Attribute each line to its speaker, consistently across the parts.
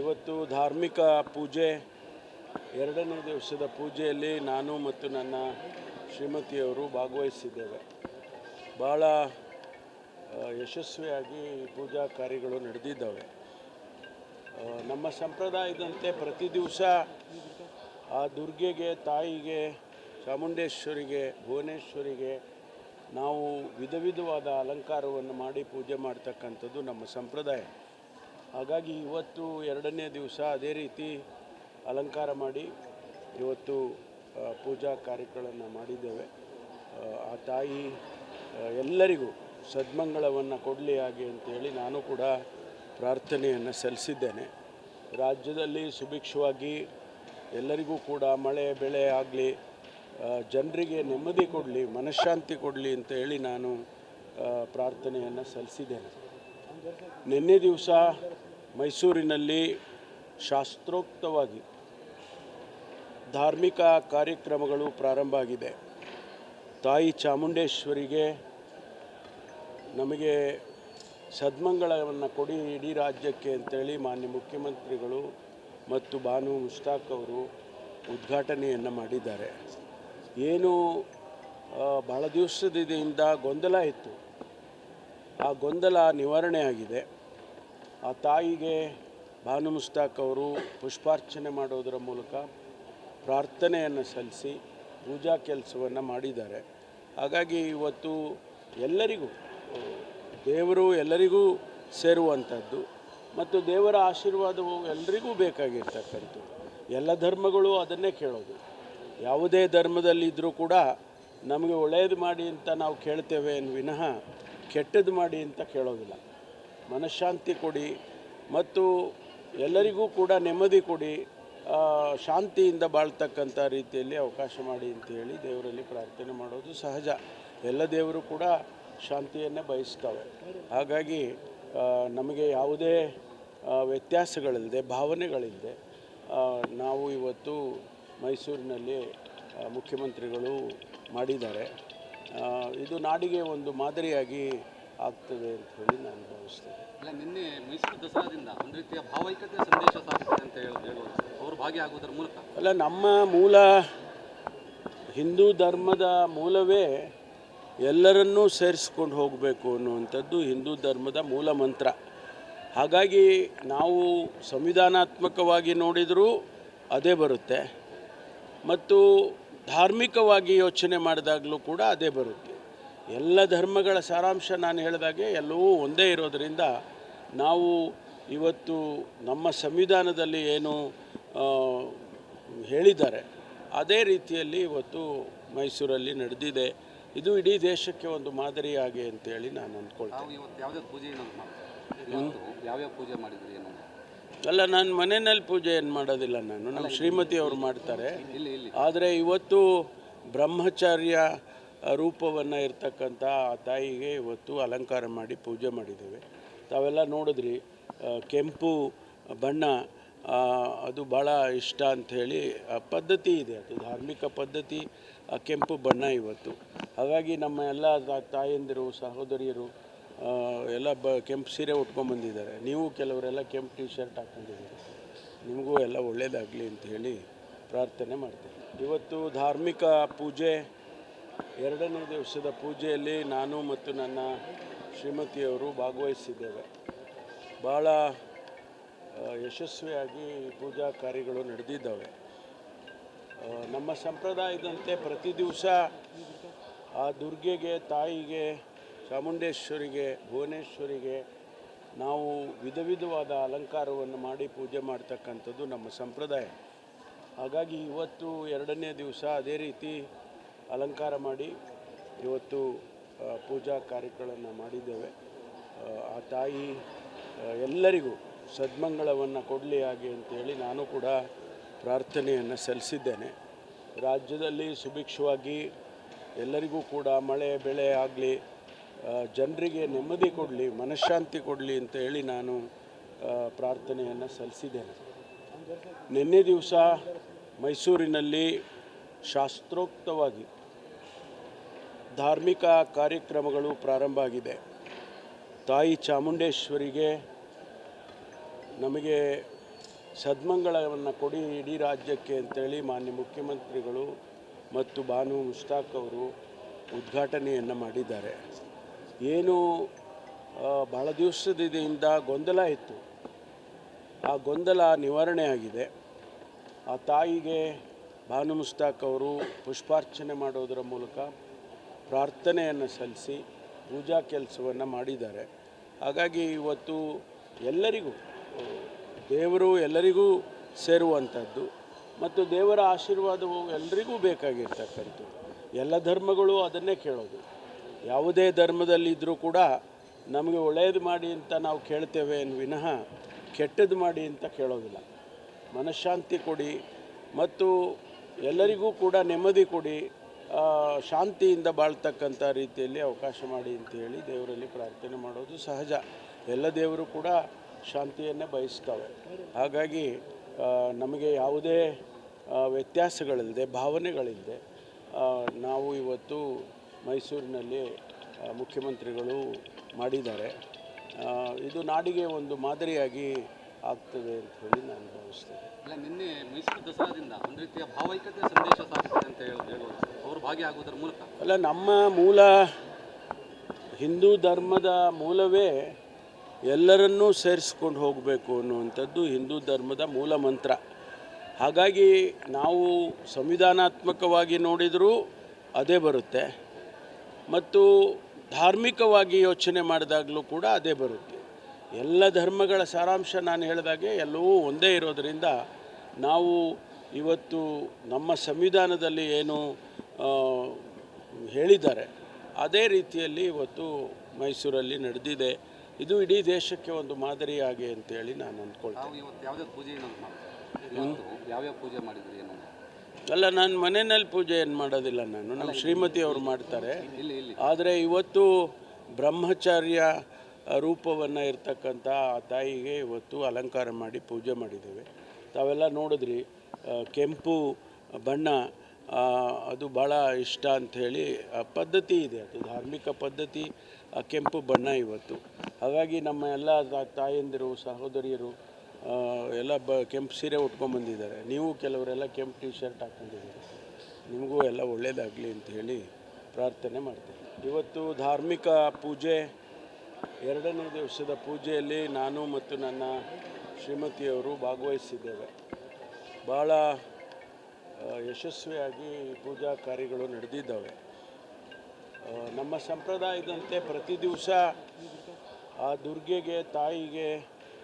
Speaker 1: ಇವತ್ತು ಧಾರ್ಮಿಕ ಪೂಜೆ, ಎರಡನೇ ದಿವಸದ ಪೂಜೆಯಲ್ಲಿ ನಾನು ಮತ್ತು ನನ್ನ ಶ್ರೀಮತಿಯವರು ಭಾಗವಹಿಸಿದ್ದೇವೆ. ಭಾಳ ಯಶಸ್ವಿಯಾಗಿ ಪೂಜಾ ಕಾರ್ಯಗಳು ನಡೆದಿದ್ದಾವೆ. ನಮ್ಮ ಸಂಪ್ರದಾಯದಂತೆ ಪ್ರತಿ ದಿವಸ ಆ ದುರ್ಗೆಗೆ, ತಾಯಿಗೆ, ಚಾಮುಂಡೇಶ್ವರಿಗೆ, ಭುವನೇಶ್ವರಿಗೆ ನಾವು ವಿಧ ವಿಧವಾದ ಅಲಂಕಾರವನ್ನು ಮಾಡಿ ಪೂಜೆ ಮಾಡ್ತಕ್ಕಂಥದ್ದು ನಮ್ಮ ಸಂಪ್ರದಾಯ. ಹಾಗಾಗಿ ಇವತ್ತು ಎರಡನೇ ದಿವಸ ಅದೇ ರೀತಿ ಅಲಂಕಾರ ಮಾಡಿ ಇವತ್ತು ಪೂಜಾ ಕಾರ್ಯಗಳನ್ನು ಮಾಡಿದ್ದೇವೆ. ಆ, ತಾಯಿ ಎಲ್ಲರಿಗೂ ಸದ್ಮಂಗಳವನ್ನು ಕೊಡಲಿ ಹಾಗೆ ಅಂತೇಳಿ ನಾನು ಕೂಡ ಪ್ರಾರ್ಥನೆಯನ್ನು ಸಲ್ಲಿಸಿದ್ದೇನೆ. ರಾಜ್ಯದಲ್ಲಿ ಸುಭಿಕ್ಷವಾಗಿ ಎಲ್ಲರಿಗೂ ಕೂಡ ಮಳೆ ಬೆಳೆ ಆಗಲಿ ಜನರಿಗೆ ನೆಮ್ಮದಿ ಕೊಡಲಿ ಮನಃಶಾಂತಿ ಕೊಡಲಿ ಅಂತ ಹೇಳಿ ನಾನು ಪ್ರಾರ್ಥನೆಯನ್ನು ಸಲ್ಲಿಸಿದ್ದೇನೆ. ನಿನ್ನೆ ದಿವಸ ಮೈಸೂರಿನಲ್ಲಿ ಶಾಸ್ತ್ರೋಕ್ತವಾಗಿ ಧಾರ್ಮಿಕ ಕಾರ್ಯಕ್ರಮಗಳು ಪ್ರಾರಂಭ ಆಗಿದೆ. ತಾಯಿ ಚಾಮುಂಡೇಶ್ವರಿಗೆ ನಮಗೆ ಸದ್ಮಂಗಳವನ್ನು ಕೊಡಿ, ಇಡೀ ರಾಜ್ಯಕ್ಕೆ ಅಂತೇಳಿ ಮಾನ್ಯ ಮುಖ್ಯಮಂತ್ರಿಗಳು ಮತ್ತು ಬಾನು ಮುಷ್ತಾಕ್ ಅವರು ಉದ್ಘಾಟನೆಯನ್ನು ಮಾಡಿದ್ದಾರೆ. ಏನು ಭಾಳ ದಿವಸದಿಂದ ಗೊಂದಲ ಇತ್ತು. ಆ ಗೊಂದಲ ನಿವಾರಣೆ ಆಗಿದೆ. ಆ ತಾಯಿಗೆ ಭಾನು ಮುಸ್ತಾಕ್ ಅವರು ಪುಷ್ಪಾರ್ಚನೆ ಮಾಡೋದರ ಮೂಲಕ ಪ್ರಾರ್ಥನೆಯನ್ನು ಸಲ್ಲಿಸಿ ಪೂಜಾ ಕೆಲಸವನ್ನು ಮಾಡಿದ್ದಾರೆ. ಹಾಗಾಗಿ ಇವತ್ತು ಎಲ್ಲರಿಗೂ, ದೇವರು ಎಲ್ಲರಿಗೂ ಸೇರುವಂಥದ್ದು ಮತ್ತು ದೇವರ ಆಶೀರ್ವಾದವು ಎಲ್ಲರಿಗೂ ಬೇಕಾಗಿರ್ತಕ್ಕಂಥದ್ದು. ಎಲ್ಲ ಧರ್ಮಗಳು ಅದನ್ನೇ ಕೇಳೋದು. ಯಾವುದೇ ಧರ್ಮದಲ್ಲಿದ್ದರೂ ಕೂಡ ನಮಗೆ ಒಳ್ಳೆಯದು ಮಾಡಿ ಅಂತ ನಾವು ಕೇಳ್ತೇವೆ ವಿನಃ ಕೆಟ್ಟದ್ದು ಮಾಡಿ ಅಂತ ಕೇಳೋದಿಲ್ಲ. ಮನಃಶಾಂತಿ ಕೊಡಿ ಮತ್ತು ಎಲ್ಲರಿಗೂ ಕೂಡ ನೆಮ್ಮದಿ ಕೊಡಿ ಶಾಂತಿಯಿಂದ ಬಾಳ್ತಕ್ಕಂಥ ರೀತಿಯಲ್ಲಿ ಅವಕಾಶ ಮಾಡಿ ಅಂತ ಹೇಳಿ ದೇವರಲ್ಲಿ ಪ್ರಾರ್ಥನೆ ಮಾಡೋದು ಸಹಜ. ಎಲ್ಲ ದೇವರು ಕೂಡ ಶಾಂತಿಯನ್ನೇ ಬಯಸ್ತವೆ. ಹಾಗಾಗಿ ನಮಗೆ ಯಾವುದೇ ವ್ಯತ್ಯಾಸಗಳಿಲ್ಲದೆ, ಭಾವನೆಗಳಿಲ್ಲದೆ ನಾವು ಇವತ್ತು ಮೈಸೂರಿನಲ್ಲಿ ಮುಖ್ಯಮಂತ್ರಿಗಳು ಮಾಡಿದ್ದಾರೆ. ಇದು ನಾಡಿಗೆ ಒಂದು ಮಾದರಿಯಾಗಿ ಆಗ್ತದೆ ಅಂತ ಹೇಳಿ ನಾನು ಭಾವಿಸ್ತೇನೆ.
Speaker 2: ಇಲ್ಲ ನಿನ್ನೆ ಮೈಸೂರು ದಸರಾದಿಂದ ಒಂದು ರೀತಿಯ ಭಾವೈಕ್ಯತೆ ಸಂದೇಶ ಸಾರುತ್ತದೆ ಅಂತ ಹೇಳಿ ಹೇಳ್ಬೋದು ಅವರು ಭಾಗಿಯಾಗುವುದರ ಮೂಲಕ.
Speaker 1: ಅಲ್ಲ ನಮ್ಮ ಮೂಲ ಹಿಂದೂ ಧರ್ಮದ ಮೂಲವೇ ಎಲ್ಲರನ್ನೂ ಸೇರಿಸ್ಕೊಂಡು ಹೋಗಬೇಕು ಅನ್ನುವಂಥದ್ದು ಹಿಂದೂ ಧರ್ಮದ ಮೂಲ ಮಂತ್ರ. ಹಾಗಾಗಿ ನಾವು ಸಂವಿಧಾನಾತ್ಮಕವಾಗಿ ನೋಡಿದರೂ ಅದೇ ಬರುತ್ತೆ. ಮತ್ತು ಧಾರ್ಮಿಕವಾಗಿ ಯೋಚನೆ ಮಾಡಿದಾಗಲೂ ಕೂಡ ಅದೇ ಬರುತ್ತೆ. ಎಲ್ಲ ಧರ್ಮಗಳ ಸಾರಾಂಶ ನಾನು ಹೇಳಿದಾಗೆ ಎಲ್ಲವೂ ಒಂದೇ ಇರೋದರಿಂದ ನಾವು ಇವತ್ತು ನಮ್ಮ ಸಂವಿಧಾನದಲ್ಲಿ ಏನು ಹೇಳಿದ್ದಾರೆ. ಅದೇ ರೀತಿಯಲ್ಲಿ ಇವತ್ತು ಮೈಸೂರಲ್ಲಿ ನಡೆದಿದೆ. ಇದು ಇಡೀ ದೇಶಕ್ಕೆ ಒಂದು ಮಾದರಿಯಾಗಿ ಅಂತೇಳಿ ನಾನು ಅಂದ್ಕೊಳ್ತೀನಿ. ಅಲ್ಲ ನಾನು ಮನೆಯಲ್ಲಿ ಪೂಜೆ ಏನು ಮಾಡೋದಿಲ್ಲ ನಾನು. ನಮ್ಮ ಶ್ರೀಮತಿ ಅವರು ಮಾಡ್ತಾರೆ. ಆದರೆ ಇವತ್ತು ಬ್ರಹ್ಮಚಾರ್ಯ ರೂಪವನ್ನು ಇರ್ತಕ್ಕಂಥ ಆ ತಾಯಿಗೆ ಇವತ್ತು ಅಲಂಕಾರ ಮಾಡಿ ಪೂಜೆ ಮಾಡಿದ್ದೇವೆ. ತಾವೆಲ್ಲ ನೋಡಿದ್ರಿ ಕೆಂಪು ಬಣ್ಣ ಅದು ಭಾಳ ಇಷ್ಟ ಅಂಥೇಳಿ ಪದ್ಧತಿ ಇದೆ ಅದು, ಧಾರ್ಮಿಕ ಪದ್ಧತಿ ಕೆಂಪು ಬಣ್ಣ ಇವತ್ತು. ಹಾಗಾಗಿ ನಮ್ಮ ಎಲ್ಲ ತಾಯಂದಿರು, ಸಹೋದರಿಯರು ಎಲ್ಲ ಬ, ಕೆಂಪು ಸೀರೆ ಉಟ್ಕೊಂಡ್ಬಂದಿದ್ದಾರೆ ನೀವು ಕೆಲವರೆಲ್ಲ ಕೆಂಪು ಟಿ ಶರ್ಟ್ ಹಾಕ್ಕೊಂಡಿದ್ದೀರಿ ನಿಮಗೂ ಎಲ್ಲ ಒಳ್ಳೆಯದಾಗಲಿ ಅಂತ ಹೇಳಿ ಪ್ರಾರ್ಥನೆ ಮಾಡ್ತೇನೆ ಇವತ್ತು ಧಾರ್ಮಿಕ ಪೂಜೆ ಎರಡನೇ ದಿವಸದ ಪೂಜೆಯಲ್ಲಿ ನಾನು ಮತ್ತು ನನ್ನ ಶ್ರೀಮತಿಯವರು ಭಾಗವಹಿಸಿದ್ದೇವೆ. ಭಾಳ ಯಶಸ್ವಿಯಾಗಿ ಪೂಜಾ ಕಾರ್ಯಗಳು ನಡೆದಿದ್ದಾವೆ. ನಮ್ಮ ಸಂಪ್ರದಾಯದಂತೆ ಪ್ರತಿ ದಿವಸ ಆ ದುರ್ಗೆಗೆ, ತಾಯಿಗೆ, ಚಾಮುಂಡೇಶ್ವರಿಗೆ, ಭುವನೇಶ್ವರಿಗೆ ನಾವು ವಿಧ ವಿಧವಾದ ಅಲಂಕಾರವನ್ನು ಮಾಡಿ ಪೂಜೆ ಮಾಡ್ತಕ್ಕಂಥದ್ದು ನಮ್ಮ ಸಂಪ್ರದಾಯ. ಹಾಗಾಗಿ ಇವತ್ತು ಎರಡನೇ ದಿವಸ ಅದೇ ರೀತಿ ಅಲಂಕಾರ ಮಾಡಿ ಇವತ್ತು ಪೂಜಾ ಕಾರ್ಯಗಳನ್ನು ಮಾಡಿದ್ದೇವೆ. ಆ, ತಾಯಿ ಎಲ್ಲರಿಗೂ ಸದ್ಮಂಗಳವನ್ನು ಕೊಡಲಿ ಹಾಗೆ ಅಂತೇಳಿ ನಾನು ಕೂಡ ಪ್ರಾರ್ಥನೆಯನ್ನು ಸಲ್ಲಿಸಿದ್ದೇನೆ. ರಾಜ್ಯದಲ್ಲಿ ಸುಭಿಕ್ಷವಾಗಿ ಎಲ್ಲರಿಗೂ ಕೂಡ ಮಳೆ ಬೆಳೆ ಆಗಲಿ ಜನರಿಗೆ ನೆಮ್ಮದಿ ಕೊಡಲಿ ಮನಃಶಾಂತಿ ಕೊಡಲಿ ಅಂತ ಹೇಳಿ ನಾನು ಪ್ರಾರ್ಥನೆಯನ್ನು ಸಲ್ಲಿಸಿದ್ದೇನೆ. ನಿನ್ನೆ ದಿವಸ ಮೈಸೂರಿನಲ್ಲಿ ಶಾಸ್ತ್ರೋಕ್ತವಾಗಿ ಧಾರ್ಮಿಕ ಕಾರ್ಯಕ್ರಮಗಳು ಪ್ರಾರಂಭ ಆಗಿದೆ. ತಾಯಿ ಚಾಮುಂಡೇಶ್ವರಿಗೆ ನಮಗೆ ಸದ್ಮಂಗಳವನ್ನು ಕೊಡಿ, ಇಡೀ ರಾಜ್ಯಕ್ಕೆ ಅಂತೇಳಿ ಮಾನ್ಯ ಮುಖ್ಯಮಂತ್ರಿಗಳು ಮತ್ತು ಬಾನು ಮುಷ್ತಾಕ್ ಅವರು ಉದ್ಘಾಟನೆಯನ್ನು ಮಾಡಿದ್ದಾರೆ. ಏನು ಭಾಳ ದಿವಸದಿಂದ ಗೊಂದಲ ಇತ್ತು. ಆ ಗೊಂದಲ ನಿವಾರಣೆ ಆಗಿದೆ. ಆ ತಾಯಿಗೆ ಭಾನು ಮುಸ್ತಾಕ್ ಅವರು ಪುಷ್ಪಾರ್ಚನೆ ಮಾಡೋದರ ಮೂಲಕ ಪ್ರಾರ್ಥನೆಯನ್ನು ಸಲ್ಲಿಸಿ ಪೂಜಾ ಕೆಲಸವನ್ನು ಮಾಡಿದ್ದಾರೆ. ಹಾಗಾಗಿ ಇವತ್ತು ಎಲ್ಲರಿಗೂ, ದೇವರು ಎಲ್ಲರಿಗೂ ಸೇರುವಂಥದ್ದು ಮತ್ತು ದೇವರ ಆಶೀರ್ವಾದವು ಎಲ್ಲರಿಗೂ ಬೇಕಾಗಿರ್ತಕ್ಕಂಥದ್ದು. ಎಲ್ಲ ಧರ್ಮಗಳು ಅದನ್ನೇ ಕೇಳೋದು. ಯಾವುದೇ ಧರ್ಮದಲ್ಲಿದ್ದರೂ ಕೂಡ ನಮಗೆ ಒಳ್ಳೆಯದು ಮಾಡಿ ಅಂತ ನಾವು ಕೇಳ್ತೇವೆ ವಿನಃ ಕೆಟ್ಟದ್ದು ಮಾಡಿ ಅಂತ ಕೇಳೋದಿಲ್ಲ. ಮನಃಶಾಂತಿ ಕೊಡಿ ಮತ್ತು ಎಲ್ಲರಿಗೂ ಕೂಡ ನೆಮ್ಮದಿ ಕೊಡಿ. ಶಾಂತಿಯಿಂದ ಬಾಳ್ತಕ್ಕಂಥ ರೀತಿಯಲ್ಲಿ ಅವಕಾಶ ಮಾಡಿ ಅಂತ ಹೇಳಿ ದೇವರಲ್ಲಿ ಪ್ರಾರ್ಥನೆ ಮಾಡೋದು ಸಹಜ. ಎಲ್ಲ ದೇವರು ಕೂಡ ಶಾಂತಿಯನ್ನೇ ಬಯಸ್ತವೆ. ಹಾಗಾಗಿ ನಮಗೆ ಯಾವುದೇ ವ್ಯತ್ಯಾಸಗಳಿಲ್ಲದೆ, ಭಾವನೆಗಳಿಲ್ಲದೆ ನಾವು ಇವತ್ತು ಮೈಸೂರಿನಲ್ಲಿ ಮುಖ್ಯಮಂತ್ರಿಗಳು ಮಾಡಿದ್ದಾರೆ. ಇದು ನಾಡಿಗೆ ಒಂದು ಮಾದರಿಯಾಗಿ ಆಗ್ತದೆ ಅಂತ ಹೇಳಿ ನಾನು ಭಾವಿಸ್ತೇನೆ.
Speaker 2: ನಿನ್ನೆ ಮೈಸೂರು ದಸರಾದಿಂದ ಒಂದು ರೀತಿಯ ಭಾವೈಕ್ಯತೆ ಸಂದೇಶ ಸಾಧಿಸಿದೆ ಅಂತ ಹೇಳಿ. ಅವರು ಭಾಗಿಯಾಗುವುದರ ಮೂಲಕ?
Speaker 1: ಅಲ್ಲ, ನಮ್ಮ ಮೂಲ ಹಿಂದೂ ಧರ್ಮದ ಮೂಲವೇ ಎಲ್ಲರನ್ನೂ ಸೇರಿಸ್ಕೊಂಡು ಹೋಗಬೇಕು ಅನ್ನುವಂಥದ್ದು ಹಿಂದೂ ಧರ್ಮದ ಮೂಲ ಮಂತ್ರ. ಹಾಗಾಗಿ ನಾವು ಸಂವಿಧಾನಾತ್ಮಕವಾಗಿ ನೋಡಿದರೂ ಅದೇ ಬರುತ್ತೆ. ಮತ್ತು ಧಾರ್ಮಿಕವಾಗಿ ಯೋಚನೆ ಮಾಡಿದಾಗಲೂ ಕೂಡ ಅದೇ ಬರುತ್ತೆ. ಎಲ್ಲ ಧರ್ಮಗಳ ಸಾರಾಂಶ ನಾನು ಹೇಳಿದಾಗೆ ಎಲ್ಲವೂ ಒಂದೇ ಇರೋದರಿಂದ ನಾವು ಇವತ್ತು ನಮ್ಮ ಸಂವಿಧಾನದಲ್ಲಿ ಏನು ಹೇಳಿದ್ದಾರೆ. ಅದೇ ರೀತಿಯಲ್ಲಿ ಇವತ್ತು ಮೈಸೂರಲ್ಲಿ ನಡೆದಿದೆ. ಇದು ಇಡೀ ದೇಶಕ್ಕೆ ಒಂದು ಮಾದರಿಯಾಗಿ ಅಂತೇಳಿ ನಾನು ಅಂದ್ಕೊಳ್ತೇನೆ. ಅಲ್ಲ ನಾನು ಮನೆಯಲ್ಲಿ ಪೂಜೆ ಏನು ಮಾಡೋದಿಲ್ಲ ನಾನು. ನಮ್ಮ ಶ್ರೀಮತಿ ಅವರು ಮಾಡ್ತಾರೆ. ಆದರೆ ಇವತ್ತು ಬ್ರಹ್ಮಚಾರ್ಯ ರೂಪವನ್ನು ಇರ್ತಕ್ಕಂಥ ಆ ತಾಯಿಗೆ ಇವತ್ತು ಅಲಂಕಾರ ಮಾಡಿ ಪೂಜೆ ಮಾಡಿದ್ದೇವೆ. ತಾವೆಲ್ಲ ನೋಡಿದ್ರಿ ಕೆಂಪು ಬಣ್ಣ ಅದು ಭಾಳ ಇಷ್ಟ ಅಂಥೇಳಿ ಪದ್ಧತಿ ಇದೆ ಅದು, ಧಾರ್ಮಿಕ ಪದ್ಧತಿ ಕೆಂಪು ಬಣ್ಣ ಇವತ್ತು. ಹಾಗಾಗಿ ನಮ್ಮ ಎಲ್ಲ ತಾಯಂದಿರು, ಸಹೋದರಿಯರು ಎಲ್ಲ ಬ, ಕೆಂಪು ಸೀರೆ ಉಟ್ಕೊಂಬಂದಿದ್ದಾರೆ ನೀವು ಕೆಲವರೆಲ್ಲ ಕೆಂಪು ಟಿ ಶರ್ಟ್ ಹಾಕ್ಕೊಂಡಿದ್ದೀರಿ ನಿಮಗೂ ಎಲ್ಲ ಒಳ್ಳೆಯದಾಗಲಿ ಅಂತ ಹೇಳಿ ಪ್ರಾರ್ಥನೆ ಮಾಡ್ತೀನಿ. ಇವತ್ತು ಧಾರ್ಮಿಕ ಪೂಜೆ, ಎರಡನೇ ದಿವಸದ ಪೂಜೆಯಲ್ಲಿ ನಾನು ಮತ್ತು ನನ್ನ ಶ್ರೀಮತಿಯವರು ಭಾಗವಹಿಸಿದ್ದೇವೆ. ಭಾಳ ಯಶಸ್ವಿಯಾಗಿ ಪೂಜಾ ಕಾರ್ಯಗಳು ನಡೆದಿದ್ದಾವೆ. ನಮ್ಮ ಸಂಪ್ರದಾಯದಂತೆ ಪ್ರತಿ ದಿವಸ ಆ ದುರ್ಗೆಗೆ ತಾಯಿಗೆ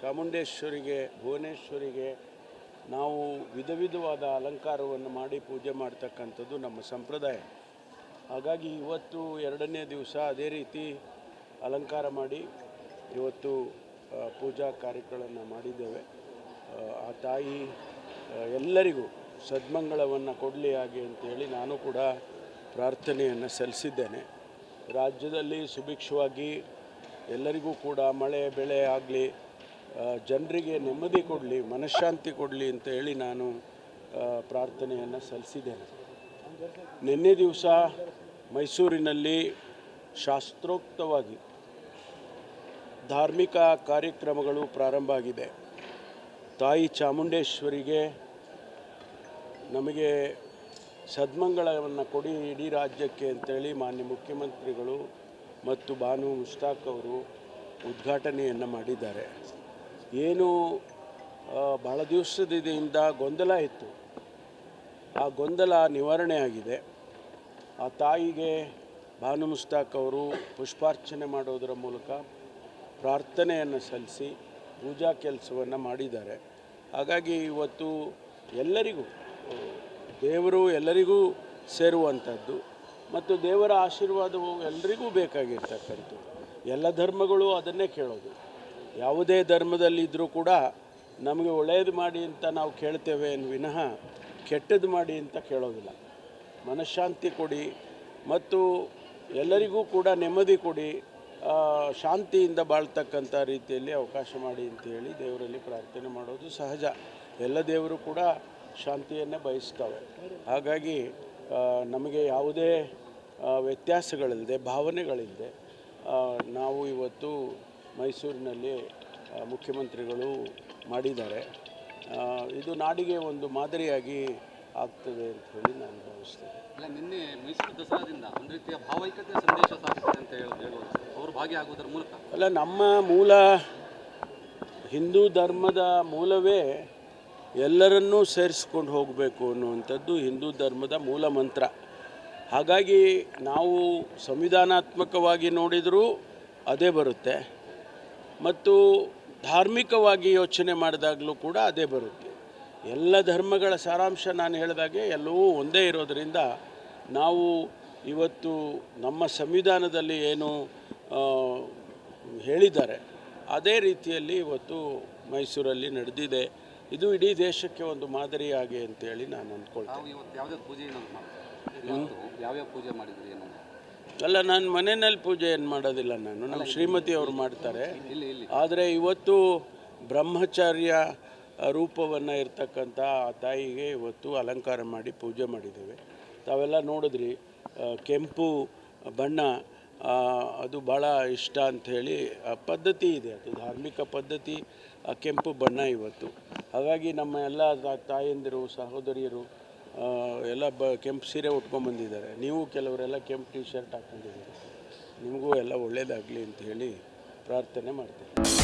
Speaker 1: ಚಾಮುಂಡೇಶ್ವರಿಗೆ ಭುವನೇಶ್ವರಿಗೆ ನಾವು ವಿಧ ವಿಧವಾದ ಅಲಂಕಾರವನ್ನು ಮಾಡಿ ಪೂಜೆ ಮಾಡ್ತಕ್ಕಂಥದ್ದು ನಮ್ಮ ಸಂಪ್ರದಾಯ. ಹಾಗಾಗಿ ಇವತ್ತು ಎರಡನೇ ದಿವಸ ಅದೇ ರೀತಿ ಅಲಂಕಾರ ಮಾಡಿ ಇವತ್ತು ಪೂಜಾ ಕಾರ್ಯಗಳನ್ನು ಮಾಡಿದ್ದೇವೆ. ಆ, ತಾಯಿ ಎಲ್ಲರಿಗೂ ಸದ್ಮಂಗಳವನ್ನು ಕೊಡಲಿ ಹಾಗೆ ಅಂತೇಳಿ ನಾನು ಕೂಡ ಪ್ರಾರ್ಥನೆಯನ್ನು ಸಲ್ಲಿಸಿದ್ದೇನೆ. ರಾಜ್ಯದಲ್ಲಿ ಸುಭಿಕ್ಷವಾಗಿ ಎಲ್ಲರಿಗೂ ಕೂಡ ಮಳೆ, ಬೆಳೆ ಆಗಲಿ ಜನರಿಗೆ ನೆಮ್ಮದಿ ಕೊಡಲಿ, ಮನಃಶಾಂತಿ ಕೊಡಲಿ ಅಂತ ಹೇಳಿ ನಾನು ಪ್ರಾರ್ಥನೆಯನ್ನು ಸಲ್ಲಿಸಿದ್ದೇನೆ. ನಿನ್ನೆ ದಿವಸ ಮೈಸೂರಿನಲ್ಲಿ ಶಾಸ್ತ್ರೋಕ್ತವಾಗಿ ಧಾರ್ಮಿಕ ಕಾರ್ಯಕ್ರಮಗಳು ಪ್ರಾರಂಭ ಆಗಿದೆ. ತಾಯಿ ಚಾಮುಂಡೇಶ್ವರಿಗೆ ನಮಗೆ ಸದ್ಮಂಗಳವನ್ನು ಕೊಡಿ ಇಡೀ ರಾಜ್ಯಕ್ಕೆ ಅಂತೇಳಿ ಮಾನ್ಯ ಮುಖ್ಯಮಂತ್ರಿಗಳು ಮತ್ತು ಬಾನು ಮುಷ್ತಾಕ್ ಅವರು ಉದ್ಘಾಟನೆಯನ್ನು ಮಾಡಿದ್ದಾರೆ. ಏನು ಭಾಳ ದಿವಸದಿಂದ ಗೊಂದಲ ಇತ್ತು. ಆ ಗೊಂದಲ ನಿವಾರಣೆ ಆಗಿದೆ. ಆ ತಾಯಿಗೆ ಭಾನು ಮುಸ್ತಾಕ್ ಅವರು ಪುಷ್ಪಾರ್ಚನೆ ಮಾಡೋದರ ಮೂಲಕ ಪ್ರಾರ್ಥನೆಯನ್ನು ಸಲ್ಲಿಸಿ ಪೂಜಾ ಕೆಲಸವನ್ನು ಮಾಡಿದ್ದಾರೆ. ಹಾಗಾಗಿ ಇವತ್ತು ಎಲ್ಲರಿಗೂ ದೇವರು ಎಲ್ಲರಿಗೂ ಸೇರುವಂಥದ್ದು ಮತ್ತು ದೇವರ ಆಶೀರ್ವಾದವು ಎಲ್ಲರಿಗೂ ಬೇಕಾಗಿರ್ತಕ್ಕಂಥದ್ದು. ಎಲ್ಲ ಧರ್ಮಗಳು ಅದನ್ನೇ ಕೇಳೋದು. ಯಾವುದೇ ಧರ್ಮದಲ್ಲಿದ್ದರೂ ಕೂಡ ನಮಗೆ ಒಳ್ಳೆಯದು ಮಾಡಿ ಅಂತ ನಾವು ಕೇಳ್ತೇವೆ ವಿನಃ ಕೆಟ್ಟದ್ದು ಮಾಡಿ ಅಂತ ಕೇಳೋದಿಲ್ಲ. ಮನಃಶಾಂತಿ ಕೊಡಿ ಮತ್ತು ಎಲ್ಲರಿಗೂ ಕೂಡ ನೆಮ್ಮದಿ ಕೊಡಿ ಶಾಂತಿಯಿಂದ ಬಾಳ್ತಕ್ಕಂಥ ರೀತಿಯಲ್ಲಿ ಅವಕಾಶ ಮಾಡಿ ಅಂತ ಹೇಳಿ ದೇವರಲ್ಲಿ ಪ್ರಾರ್ಥನೆ ಮಾಡೋದು ಸಹಜ. ಎಲ್ಲ ದೇವರು ಕೂಡ ಶಾಂತಿಯನ್ನೇ ಬಯಸ್ತವೆ. ಹಾಗಾಗಿ ನಮಗೆ ಯಾವುದೇ ವ್ಯತ್ಯಾಸಗಳಿಲ್ಲದೆ ಭಾವನೆಗಳಿಲ್ಲದೆ ನಾವು ಇವತ್ತು ಮೈಸೂರಿನಲ್ಲಿ ಮುಖ್ಯಮಂತ್ರಿಗಳು ಮಾಡಿದ್ದಾರೆ. ಇದು ನಾಡಿಗೆ ಒಂದು ಮಾದರಿಯಾಗಿ ಆಗ್ತದೆ ಅಂತ ಹೇಳಿ ನಾನು ಭಾವಿಸ್ತೇನೆ.
Speaker 2: ಅಲ್ಲ ನಿನ್ನೆ ಮೈಸೂರು ದಸರಾದಿಂದ ಒಂದು ರೀತಿಯ ಭಾವೈಕ್ಯತೆ ಸಂದೇಶ ಸಾರುತ್ತದೆ ಅಂತ ಹೇಳಿ ಹೇಳ್ಬೋದು ಅವರು ಭಾಗಿಯಾಗುವುದರ ಮೂಲಕ.
Speaker 1: ಅಲ್ಲ ನಮ್ಮ ಮೂಲ ಹಿಂದೂ ಧರ್ಮದ ಮೂಲವೇ ಎಲ್ಲರನ್ನೂ ಸೇರಿಸ್ಕೊಂಡು ಹೋಗಬೇಕು ಅನ್ನುವಂಥದ್ದು ಹಿಂದೂ ಧರ್ಮದ ಮೂಲ ಮಂತ್ರ. ಹಾಗಾಗಿ ನಾವು ಸಂವಿಧಾನಾತ್ಮಕವಾಗಿ ನೋಡಿದರೂ ಅದೇ ಬರುತ್ತೆ. ಮತ್ತು ಧಾರ್ಮಿಕವಾಗಿ ಯೋಚನೆ ಮಾಡಿದಾಗಲೂ ಕೂಡ ಅದೇ ಬರುತ್ತೆ. ಎಲ್ಲ ಧರ್ಮಗಳ ಸಾರಾಂಶ ನಾನು ಹೇಳಿದಾಗೆ ಎಲ್ಲವೂ ಒಂದೇ ಇರೋದರಿಂದ ನಾವು ಇವತ್ತು ನಮ್ಮ ಸಂವಿಧಾನದಲ್ಲಿ ಏನು ಹೇಳಿದ್ದಾರೆ. ಅದೇ ರೀತಿಯಲ್ಲಿ ಇವತ್ತು ಮೈಸೂರಲ್ಲಿ ನಡೆದಿದೆ. ಇದು ಇಡೀ ದೇಶಕ್ಕೆ ಒಂದು ಮಾದರಿಯಾಗಿ ಅಂತೇಳಿ ನಾನು ಅಂದ್ಕೊಳ್ತೀನಿ. ಅಲ್ಲ ನಾನು ಮನೆಯಲ್ಲಿ ಪೂಜೆ ಏನು ಮಾಡೋದಿಲ್ಲ ನಾನು. ನಮ್ಮ ಶ್ರೀಮತಿ ಅವರು ಮಾಡ್ತಾರೆ. ಆದರೆ ಇವತ್ತು ಬ್ರಹ್ಮಚಾರ್ಯ ರೂಪವನ್ನು ಇರ್ತಕ್ಕಂಥ ಆ ತಾಯಿಗೆ ಇವತ್ತು ಅಲಂಕಾರ ಮಾಡಿ ಪೂಜೆ ಮಾಡಿದ್ದೇವೆ. ತಾವೆಲ್ಲ ನೋಡಿದ್ರಿ ಕೆಂಪು ಬಣ್ಣ ಅದು ಭಾಳ ಇಷ್ಟ ಅಂಥೇಳಿ ಪದ್ಧತಿ ಇದೆ. ಅದು ಧಾರ್ಮಿಕ ಪದ್ಧತಿ ಕೆಂಪು ಬಣ್ಣ ಇವತ್ತು. ಹಾಗಾಗಿ ನಮ್ಮ ಎಲ್ಲ ತಾಯಂದಿರು, ಸಹೋದರಿಯರು ಎಲ್ಲ ಬ ಕೆಂಪು ಸೀರೆ ಉಟ್ಕೊಂಡ್ಬಂದಿದ್ದಾರೆ ನೀವು ಕೆಲವರೆಲ್ಲ ಕೆಂಪು ಟಿ ಶರ್ಟ್ ಹಾಕ್ಕೊಂಡಿದ್ದೀರಿ ನಿಮಗೂ ಎಲ್ಲ ಒಳ್ಳೆಯದಾಗಲಿ ಅಂತ ಹೇಳಿ ಪ್ರಾರ್ಥನೆ ಮಾಡ್ತೇನೆ.